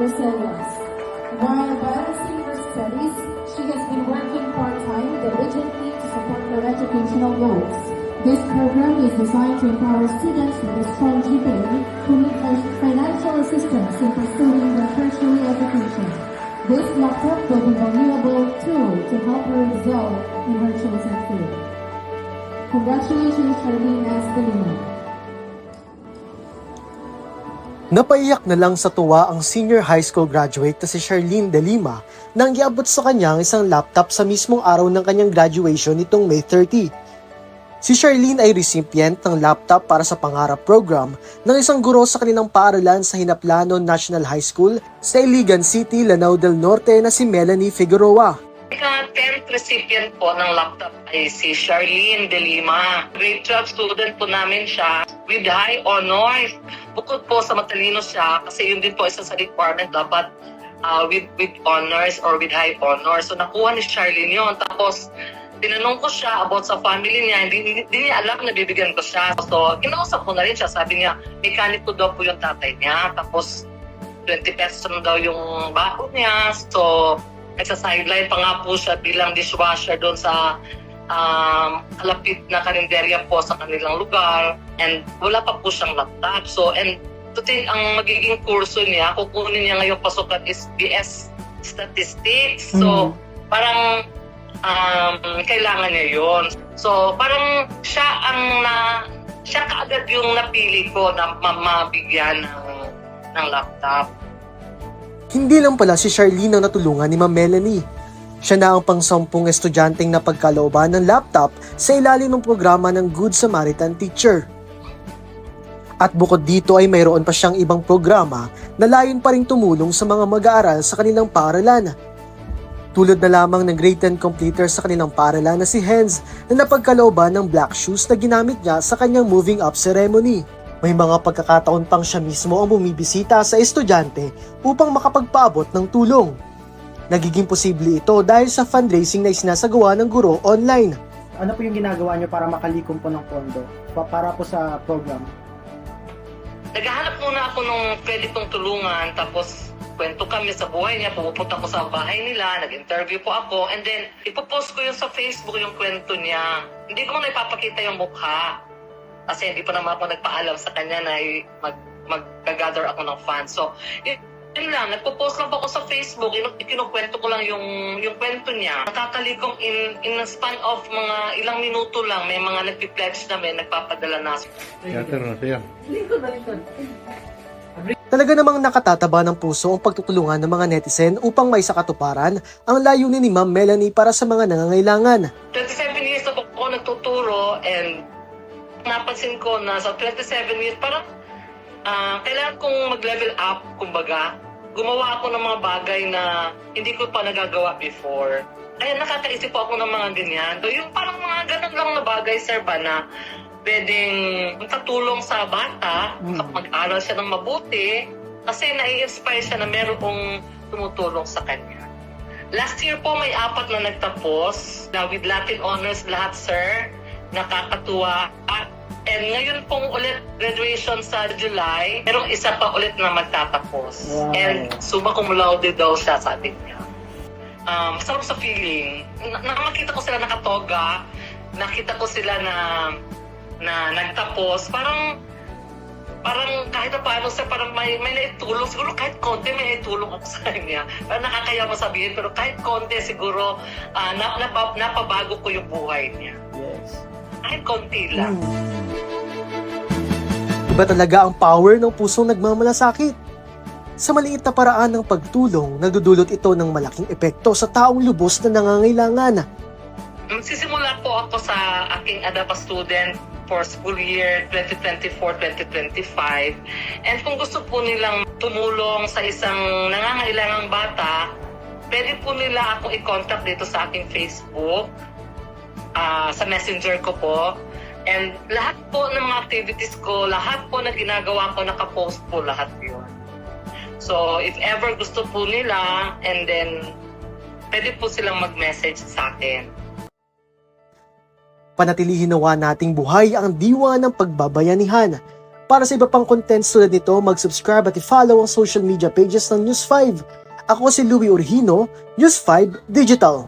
While balancing her studies, she has been working part-time diligently to support her educational goals. This program is designed to empower students with a strong GPA who need financial assistance in pursuing their tertiary education. This laptop will be a valuable tool to help her excel in her chosen field. Congratulations, Charlene S. Napaiyak na lang sa tuwa ang senior high school graduate na si Charlene De Lima nang iabot sa kanya ang isang laptop sa mismong araw ng kanyang graduation nitong May 30. Si Charlene ay recipient ng laptop para sa pangarap program ng isang guro sa kanilang paaralan sa Hinaplano National High School sa Iligan City, Lanao del Norte na si Melanie Figueroa. Ika-10th recipient po ng laptop ay si Charlene De Lima. Grade 12 student po namin siya with high honors. Bukod po sa matalino siya, kasi yun din po isa sa requirement dapat uh, with with honors or with high honors. So nakuha ni Charlene yun. Tapos tinanong ko siya about sa family niya, hindi, hindi, hindi niya alam na bibigyan ko siya. So, kinausap ko na rin siya. Sabi niya, mekaniko daw po yung tatay niya. Tapos, 20 pesos na daw yung baon niya. So, nagsa-sideline pa nga po siya bilang dishwasher doon sa um, kalapit na karinderya po sa kanilang lugar. And wala pa po siyang laptop. So, and to think ang magiging kurso niya, kukunin niya ngayong pasukan is BS Statistics. So, parang um, kailangan niya yon. So, parang siya ang na, siya kaagad yung napili ko na ma- mabigyan ng, ng laptop. Hindi lang pala si Charlene ang natulungan ni Ma'am Melanie. Siya na ang pangsampung estudyanteng napagkalooban ng laptop sa ilalim ng programa ng Good Samaritan Teacher. At bukod dito ay mayroon pa siyang ibang programa na layon pa rin tumulong sa mga mag-aaral sa kanilang paaralan. Tulad na lamang ng grade 10 completer sa kanilang paaralan na si Henz na napagkalooban ng black shoes na ginamit niya sa kanyang moving up ceremony. May mga pagkakataon pang siya mismo ang bumibisita sa estudyante upang makapagpaabot ng tulong. Nagiging posible ito dahil sa fundraising na isinasagawa ng guro online. Ano po yung ginagawa nyo para makalikom po ng pondo? Pa- para po sa program? Naghahanap muna ako nung pwede tulungan, tapos kwento kami sa buhay niya, pumupunta ko sa bahay nila, nag-interview po ako, and then ipopost ko yung sa Facebook yung kwento niya. Hindi ko na ipapakita yung mukha. Kasi hindi pa naman ako nagpaalam sa kanya na mag, mag-gather ako ng fans. So, yun, yun lang, nagpo-post lang po ako sa Facebook, kinukwento ko lang yung, yung kwento niya. Nakakalikong in, in a span of mga ilang minuto lang, may mga nagpi-pledge na may nagpapadala na. Teater na siya. Talaga namang nakatataba ng puso ang pagtutulungan ng mga netizen upang may sakatuparan ang layunin ni Ma'am Melanie para sa mga nangangailangan. 27 years na po ako nagtuturo and napansin ko na sa 27 years parang ah, kailangan kong mag-level up, kumbaga. Gumawa ako ng mga bagay na hindi ko pa nagagawa before. Kaya nakakaisip po ako ng mga ganyan. So, yung parang mga ganun lang na bagay, sir, ba, na pwedeng makatulong sa bata, Mm. mag-aral siya ng mabuti, kasi nai-inspire siya na meron pong tumutulong sa kanya. Last year po may apat na nagtapos na with Latin honors lahat sir. Nakakatuwa. At and ngayon pong ulit graduation sa July, merong isa pa ulit na magtatapos. Wow. And summa cum laude daw siya sabi niya. Um, masarap sa feeling. Na- nakakita ko sila nakatoga, nakita ko sila na na nagtapos. Parang parang kahit na paano sa parang may, may naitulong, siguro kahit konti may naitulong ako sa kanya. Parang nakakaya mo sabihin, pero kahit konti siguro ah, nap, napa, napabago ko yung buhay niya. Yes. Kahit konti lang. Iba talaga ang power ng pusong nagmamalasakit. Sa maliit na paraan ng pagtulong, nagdudulot ito ng malaking epekto sa taong lubos na nangangailangan. Magsisimula po ako sa aking ADAPA student for school year 2024-2025. And kung gusto po nilang tumulong sa isang nangangailangang bata, pwede po nila ako i-contact dito sa aking Facebook, ah, sa messenger ko po. And lahat po ng mga activities ko, lahat po na ginagawa ko, nakapost po lahat yun. So, if ever gusto po nila, and then, pwede po silang mag-message sa akin. Panatilihin nawa nating buhay ang diwa ng pagbabayanihan Para sa iba pang contents tulad nito, mag-subscribe at i-follow ang social media pages ng News 5. Ako si Louie Urhino, News 5 Digital.